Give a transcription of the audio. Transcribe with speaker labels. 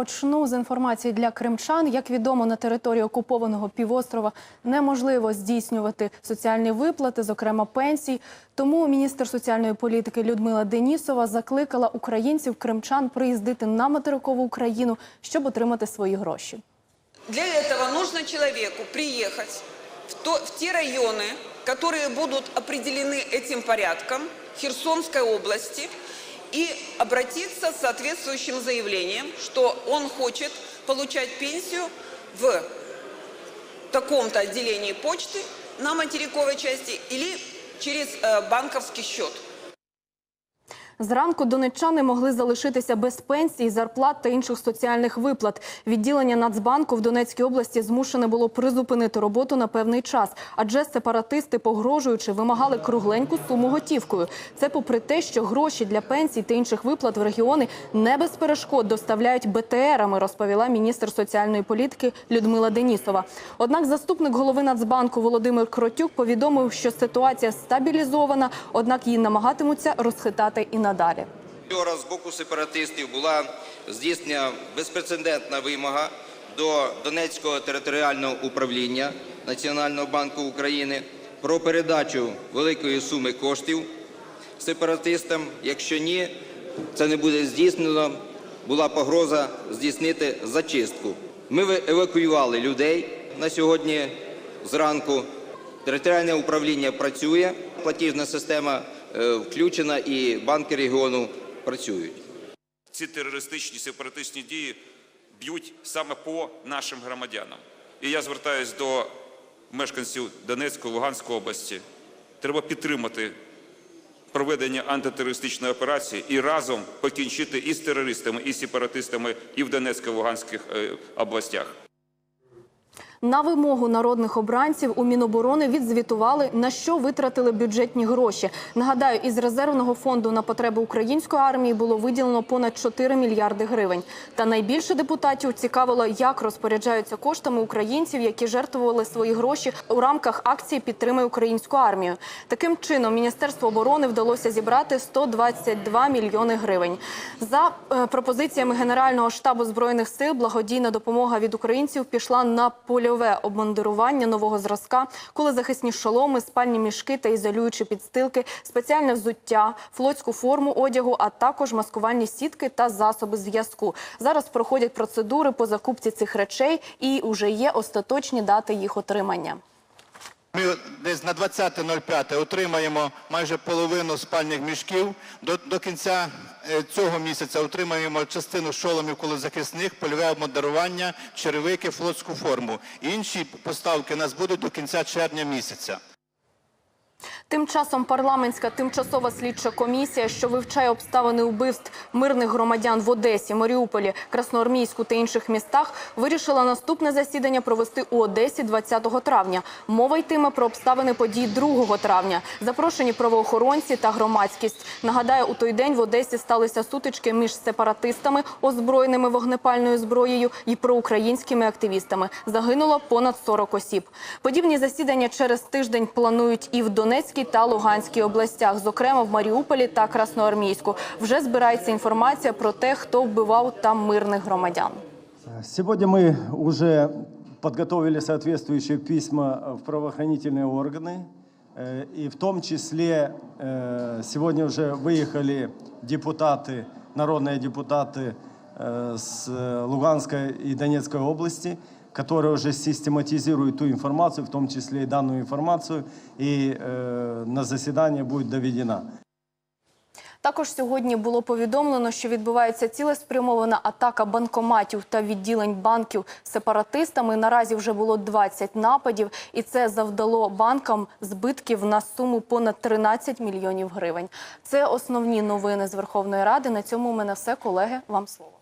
Speaker 1: Почну з інформації для кримчан. Як відомо, на території окупованого півострова неможливо здійснювати соціальні виплати, зокрема пенсій. Тому міністр соціальної політики Людмила Денісова закликала українців кримчан приїздити на материкову Україну, щоб отримати свої гроші.
Speaker 2: Для этого нужно человеку приехать в, то, в те районы, которые будут определены этим порядком Херсонской области, И обратиться с соответствующим заявлением, что он хочет получать пенсию в таком-то отделении почты на материковой части или через э, банковский счет.
Speaker 1: Зранку донеччани могли залишитися без пенсій, зарплат та інших соціальних виплат. Відділення Нацбанку в Донецькій області змушене було призупинити роботу на певний час, адже сепаратисти, погрожуючи, вимагали кругленьку суму готівкою. Це попри те, що гроші для пенсій та інших виплат в регіони не без перешкод доставляють БТРами, розповіла міністр соціальної політики Людмила Денісова. Однак заступник голови Нацбанку Володимир Кротюк повідомив, що ситуація стабілізована, однак її намагатимуться розхитати і надалі.
Speaker 3: Вчора з боку сепаратистів була здійснена безпрецедентна вимога до Донецького територіального управління Національного банку України про передачу великої суми коштів сепаратистам. Якщо ні, це не буде здійснено. Була погроза здійснити зачистку. Ми евакуювали людей на сьогодні зранку. Територіальне управління працює, платіжна система включена і банки регіону працюють.
Speaker 4: ці терористичні сепаратичні дії б'ють саме по нашим громадянам. І я звертаюся до мешканців Донецької, Луганської області. Треба підтримати проведення антитерористичної операції і разом покінчити і з терористами, і з сепаратистами і в Донецькій, Луганських е, областях.
Speaker 1: На вимогу народних обранців у Міноборони відзвітували, на що витратили бюджетні гроші. Нагадаю, із резервного фонду на потреби української армії було виділено понад 4 мільярди гривень. Та найбільше депутатів цікавило, як розпоряджаються коштами українців, які жертвували свої гроші у рамках акції Підтримай українську армію. Таким чином, Міністерству оборони вдалося зібрати 122 мільйони гривень. За е, пропозиціями Генерального штабу збройних сил, благодійна допомога від українців пішла на польове обмундирування нового зразка, коли захисні шоломи, спальні мішки та ізолюючі підстилки, спеціальне взуття, флотську форму одягу, а також маскувальні сітки та засоби зв'язку. Зараз проходять процедури по закупці цих речей і вже є остаточні дати їх отримання.
Speaker 5: Ми десь на 20.05 отримаємо майже половину спальних мішків. До, до кінця е, цього місяця отримаємо частину шоломів колозахисних, польове обмодарування, черевики, флотську форму. Інші поставки у нас будуть до кінця червня місяця.
Speaker 1: Тим часом парламентська тимчасова слідча комісія, що вивчає обставини вбивств мирних громадян в Одесі, Маріуполі, Красноармійську та інших містах, вирішила наступне засідання провести у Одесі 20 травня. Мова йтиме про обставини подій 2 травня. Запрошені правоохоронці та громадськість. Нагадаю, у той день в Одесі сталися сутички між сепаратистами, озброєними вогнепальною зброєю, і проукраїнськими активістами. Загинуло понад 40 осіб. Подібні засідання через тиждень планують і в Донецькій та Луганській областях, зокрема в Маріуполі та Красноармійську. Вже збирається інформація про те, хто вбивав там мирних громадян.
Speaker 6: Сегодня мы уже подготовили соответствующие письма в правоохранительные органы. Э, И в том числе э, сегодня уже выехали депутаты, народные депутаты э, с э, Луганской и Донецкой области, которые уже систематизируют ту информацию, в том числе и данную информацию, и э, на заседание будет доведена.
Speaker 1: Також сьогодні було повідомлено, що відбувається цілеспрямована атака банкоматів та відділень банків сепаратистами. Наразі вже було 20 нападів, і це завдало банкам збитків на суму понад 13 мільйонів гривень. Це основні новини з Верховної Ради. На цьому у мене все, колеги. Вам слово.